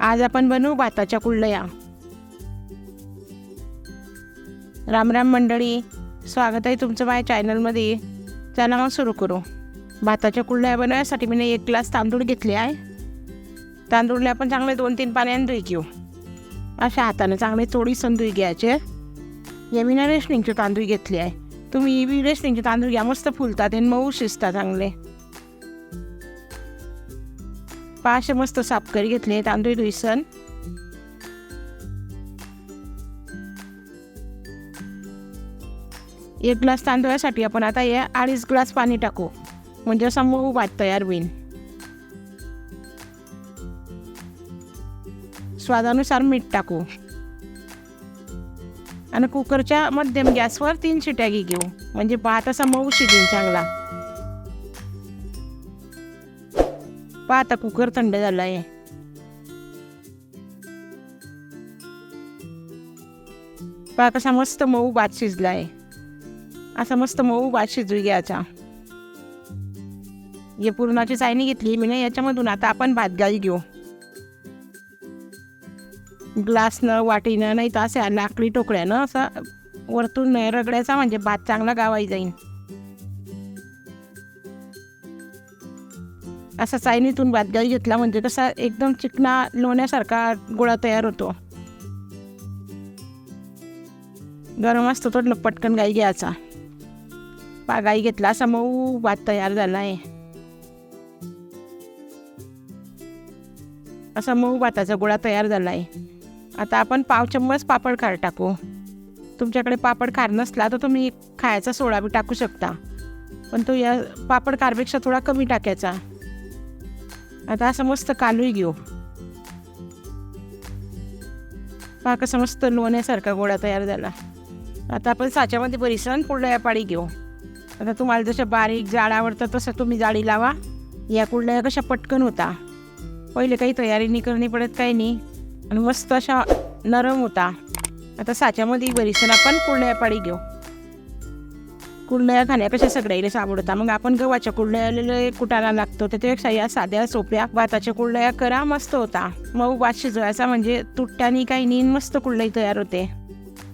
आज आपण बनवू भाताच्या कुल्लया राम राम मंडळी स्वागत आहे तुमचं माझ्या चॅनलमध्ये. चला मग सुरू करू. भाताच्या कुल्लया बनवण्यासाठी मी एक ग्लास तांदूळ घेतले आहे. तांदूळला आपण चांगले दोन तीन पाण्याने धुई घेऊ अशा हाताने चांगले थोडी संधुई घ्यायचे. या मी ना रेशनिंगचे तांदूळ घेतले आहे. तुम्ही बी रेशनिंगचे तांदूळ घ्या मस्त फुलतात आणि मऊ शिजतात चांगले. पाश मस्त सापकरी घेतले तांदूळ धुईसन एक ग्लास तांदूळासाठी आपण आता हे अडीच ग्लास पाणी टाकू. म्हणजे असा मऊ भात तयार होईल स्वादानुसार मीठ टाकू. आणि कुकरच्या मध्यम गॅसवर तीन शिट्या घे घेऊ. म्हणजे भात असा मऊ शिजेल चांगला. पहा आता कुकर थंड झाला आहे पहा कसा मस्त मऊ भात शिजला आहे असा मस्त मऊ भात शिजू घ्यायचा. हे पुरणाची चायनी घेतली मी ना याच्यामधून आता आपण भात गाई घेऊ. ग्लासनं वाटीनं नाही तर असं लाकडी टोकड्यानं असा वरतून रगड्याचा म्हणजे भात चांगला गावाई जाईल असा चायनीतून भातगाई घेतला म्हणजे कसा एकदम चिकना लोण्यासारखा गोळा तयार होतो. गरम असतो तो पटकन गाई घ्यायचा. पा गाई घेतला असा मऊ भात तयार झाला आहे असा मऊ भाताचा गोळा तयार झाला आहे आता आपण पाव चम्मच पापड खार टाकू. तुमच्याकडे पापड खार नसला तर तुम्ही खायचा सोडा बी टाकू शकता. पण तो या पापड खारपेक्षा थोडा कमी टाकायचा. आता असं मस्त कालूही घेऊ. पहा समस्त मस्त लोण्यासारखा गोळा तयार झाला. आता आपण साच्यामध्ये बरीसन कुरडया पाडी घेऊ. आता तुम्हाला जशा बारीक जाड आवडतं तसं तुम्ही जाळी लावा. या कुरडया कशा पटकन होता. पहिले काही तयारी नाही करणी पडत काही नाही. आणि मस्त अशा नरम होता. आता साच्यामध्ये बरीसन आपण कुरडया पाडी घेऊ. कुरडया खाण्या कशा आवडतात मग आपण गव्हाच्या कुरडया कुटायला लागतो. त्याच्यापेक्षा या साध्या सोप्या भाताच्या कुरडया करा मस्त होता. मग भात शिजवायचा म्हणजे तुट्ट्यानी काही नीन मस्त कुरडई तयार होते.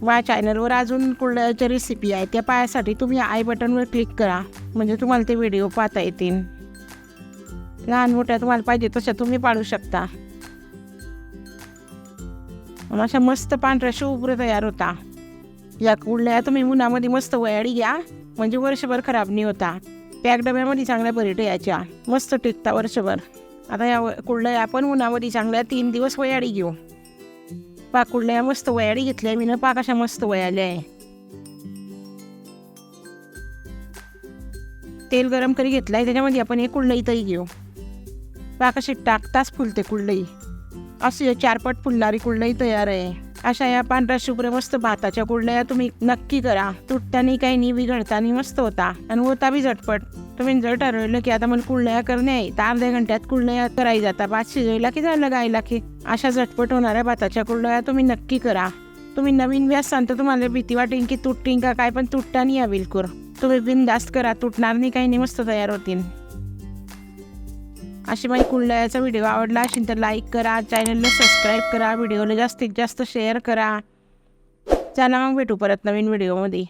वा चॅनलवर अजून कुरडयाच्या रेसिपी आहे त्या पायासाठी तुम्ही आय बटनवर क्लिक करा. म्हणजे तुम्हाला ते व्हिडिओ पाहता येतील. लहान मोठ्या तुम्हाला पाहिजे तशा तुम्ही पाडू शकता. अशा मस्त पांढऱ्या शुभ्र तयार होता. या कुरड्या तुम्ही उन्हामध्ये मस्त वयाडी घ्या. म्हणजे वर्षभर खराब नाही होता. पॅक डब्यामध्ये चांगल्या भरीट यायच्या. मस्त टिकता वर्षभर. आता या कुडल्या आपण उन्हामध्ये चांगल्या तीन दिवस वयाडी घेऊ. पाक कुडल्या मस्त वयाडी घेतल्या मी ना पाक अशा मस्त वयाल्या आहे. तेल गरम करी घेतलाय त्याच्यामध्ये आपण एक कुरडई तरी घेऊ. पाकशी टाकताच फुलते कुरडई अशी चारपट फुलणारी कुरडई तयार आहे. अशा या पांढऱ्या शुभ्र मस्त भाताच्या कुडल्या तुम्ही नक्की करा. तुटतानी काही नाही बिघडतानी मस्त होता. आणि होता बी झटपट. तुम्ही जर ठरवलं की आता मला कुरडया करणे आहे तर अर्ध्या घंट्यात कुरडया करायला जाता. भात शिजवला की झालं गायला की? अशा झटपट होणाऱ्या भाताच्या कुडल्या तुम्ही नक्की करा. तुम्ही नवीन व्यास सांगता तुम्हाला भीती वाटेल की तुटतील का काय? पण तुटता नाही या बिलकुल. तुम्ही बिनदास्त करा. तुटणार नाही काही नाही मस्त तयार होतील अशी माझी कुंडल्याचा व्हिडिओ आवडला असेल तर लाईक करा चॅनलला सबस्क्राईब करा व्हिडिओला जास्तीत जास्त शेअर करा. चला मग भेटू परत नवीन व्हिडिओमध्ये